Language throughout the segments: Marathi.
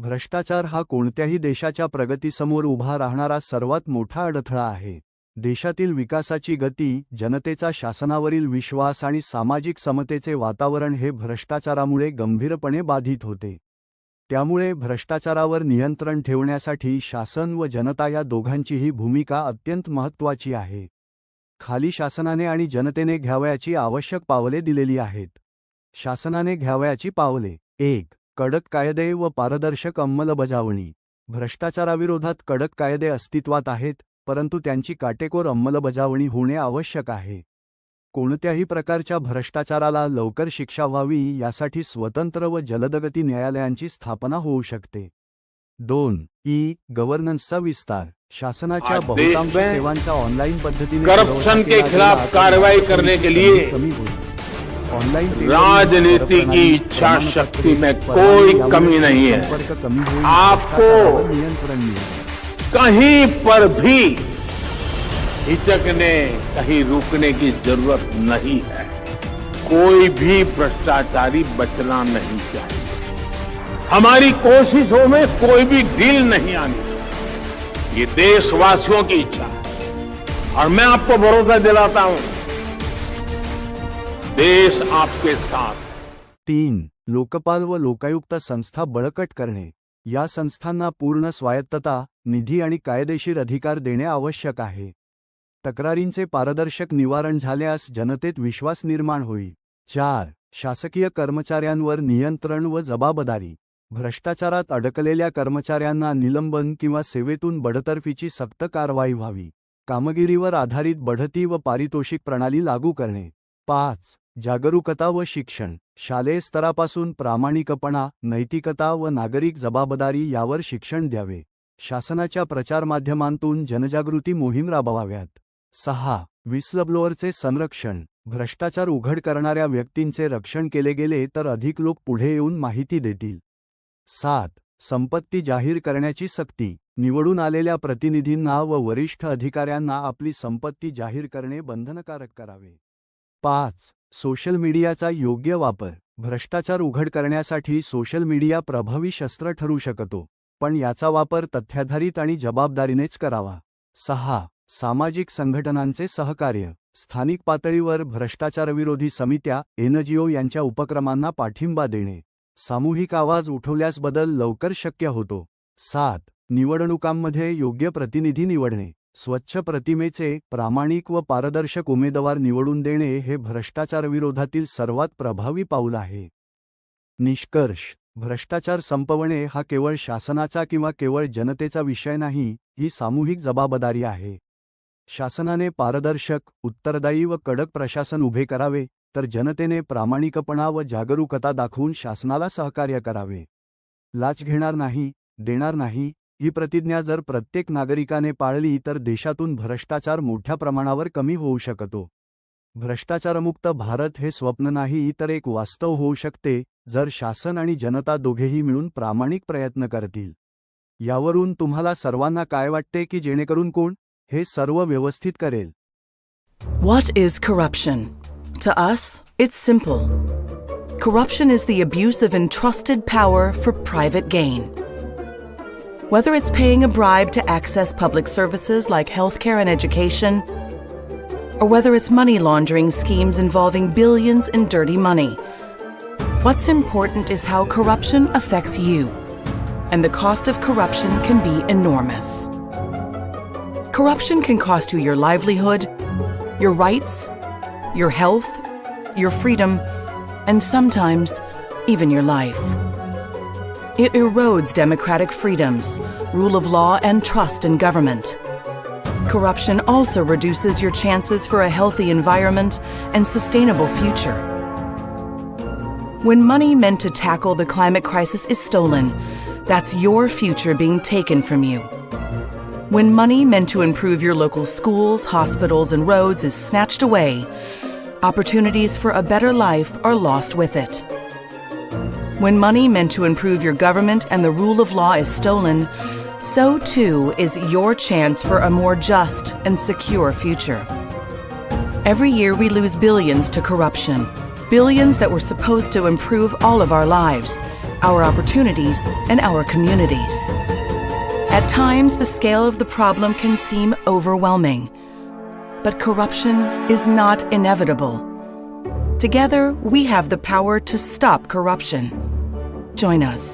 भ्रष्टाचार हा कोणत्याही देशाच्या प्रगतीसमोर उभा राहणारा सर्वात मोठा अडथळा आहे. देशातील विकासाची गती जनतेचा शासनावरील विश्वास आणि सामाजिक समतेचे वातावरण हे भ्रष्टाचारामुळे गंभीरपणे बाधित होते. त्यामुळे भ्रष्टाचारावर नियंत्रण ठेवण्यासाठी शासन व जनता या दोघांचीही भूमिका अत्यंत महत्त्वाची आहे. खाली शासनाने आणि जनतेने घ्यावयाची आवश्यक पावले दिलेली आहेत. शासनाने घ्यावयाची पावले एक कडक कायदे व पारदर्शक अंमलबजावणी. भ्रष्टाचाराविरोधात कडक कायदे अस्तित्वात आहेत परंतु त्यांची काटेकोर अंमलबजावणी होणे आवश्यक आहे. कोणत्याही प्रकारच्या भ्रष्टाचाराला लवकर शिक्षा व्हावी यासाठी स्वतंत्र व जलदगती न्यायालयांची स्थापना होऊ शकते. दोन ई गव्हर्नन्सचा विस्तार. शासनाच्या बहुतांश में सेवांचा ऑनलाइन पद्धतीने करप्शन के खिलाफ करने के लिए राजनीति की इच्छा शक्ति में कोई कमी नहीं है। होईल आपको नियंत्रण कहीं पर भी हिचकने कहीं रुकने की ज़रूरत नहीं है। कोई भी भ्रष्टाचारी बचना नहीं चाहिए। हमारी कोशिशों में कोई भी ढील नहीं आनी चाहिए। ये देशवासियों की इच्छा। है और मैं आपको भरोसा दिलाता हूँ देश आपके साथ। तीन लोकपाल व लोकायुक्त संस्था बळकट करणे. या संस्थांना पूर्ण स्वायत्तता निधी आणि कायदेशीर अधिकार देणे आवश्यक आहे. तक्रारींचे पारदर्शक निवारण झाल्यास जनतेत विश्वास निर्माण होईल. चार शासकीय कर्मचाऱ्यांवर नियंत्रण व जबाबदारी. भ्रष्टाचारात अडकलेल्या कर्मचाऱ्यांना निलंबन किंवा सेवेतून बडतर्फीची सक्त कारवाई व्हावी. कामगिरीवर आधारित बढती व पारितोषिक प्रणाली लागू करणे. पाच जागरूकता व शिक्षण शालेय स्तरापासून प्रामाणिकपणा नैतिकता व नागरिक जबाबदारी यावर शिक्षण द्यावे. शासनाच्या प्रचारमाध्यमांतून जनजागृती मोहीम राबवाव्यात. सहा. विस्लब्लोअरचे संरक्षण भ्रष्टाचार उघड करणाऱ्या व्यक्तींचे रक्षण केले गेले तर अधिक लोक पुढे येऊन माहिती देतील. सात. संपत्ती जाहीर करण्याची सक्ती निवडून आलेल्या प्रतिनिधींना व वरिष्ठ अधिकाऱ्यांना आपली संपत्ती जाहीर करणे बंधनकारक करावे. पाच. सोशल मीडियाचा योग्य वापर भ्रष्टाचार उघड करण्यासाठी सोशल मीडिया प्रभावी शस्त्र ठरू शकतो पण याचा वापर तथ्याधारित आणि जबाबदारीनेच करावा. सहा सामाजिक संघटनांचे सहकार्य स्थानिक पातळीवर भ्रष्टाचारविरोधी समित्या एनजीओ यांच्या उपक्रमांना पाठिंबा देणे. सामूहिक आवाज उठवल्यास बदल लवकर शक्य होतो. सात निवडणुकांमध्ये योग्य प्रतिनिधी निवडणे. स्वच्छ प्रतिमेचे प्रामाणिक व पारदर्शक उमेदवार निवडून देणे हे भ्रष्टाचारविरोधातील सर्वात प्रभावी पाऊल आहे. निष्कर्ष भ्रष्टाचार संपवणे हा केवळ शासनाचा किंवा केवळ जनतेचा विषय नाही ही सामूहिक जबाबदारी आहे. शासनाने पारदर्शक उत्तरदायी व कडक प्रशासन उभे करावे तर जनतेने प्रामाणिकपणा व जागरूकता दाखवून शासनाला सहकार्य करावे. लाच घेणार नाही देणार नाही ही प्रतिज्ञा जर प्रत्येक नागरिकाने पाळली तर देशातून भ्रष्टाचार मोठ्या प्रमाणावर कमी होऊ शकतो भ्रष्टाचारमुक्त भारत हे स्वप्न नाही तर एक वास्तव होऊ शकते जर शासन आणि जनता दोघेही मिळून प्रामाणिक प्रयत्न करतील यावरून तुम्हाला सर्वांना काय वाटते की जेणेकरून कोण हे सर्व व्यवस्थित करेल What is corruption? To us, it's simple. Corruption is the abuse of entrusted power for private gain. Whether it's paying a bribe to access public services like healthcare and education, or whether it's money laundering schemes involving billions in dirty money, what's important is how corruption affects you. And the cost of corruption can be enormous. Corruption can cost you your livelihood, your rights, your health, your freedom, and sometimes even your life. It erodes democratic freedoms, rule of law, and trust in government. Corruption also reduces your chances for a healthy environment and sustainable future. When money meant to tackle the climate crisis is stolen, that's your future being taken from you. When money meant to improve your local schools, hospitals, and roads is snatched away, opportunities for a better life are lost with it. When money meant to improve your government and the rule of law is stolen, so too is your chance for a more just and secure future. Every year we lose billions to corruption, billions that were supposed to improve all of our lives, our opportunities, and our communities. At times, the scale of the problem can seem overwhelming, but corruption is not inevitable. Together, we have the power to stop corruption. Join us.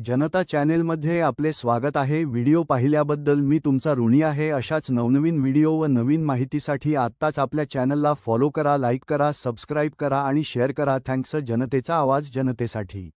जनता चॅनेलमध्ये आपले स्वागत आहे. व्हिडिओ पाहिल्याबद्दल मी तुमचा ऋणी आहे. अशाच नवनवीन व्हिडिओ व नवीन माहितीसाठी आत्ताच आपल्या चॅनलला फॉलो करा लाईक करा सबस्क्राईब करा आणि शेअर करा. थँक्स जनतेचा आवाज जनतेसाठी.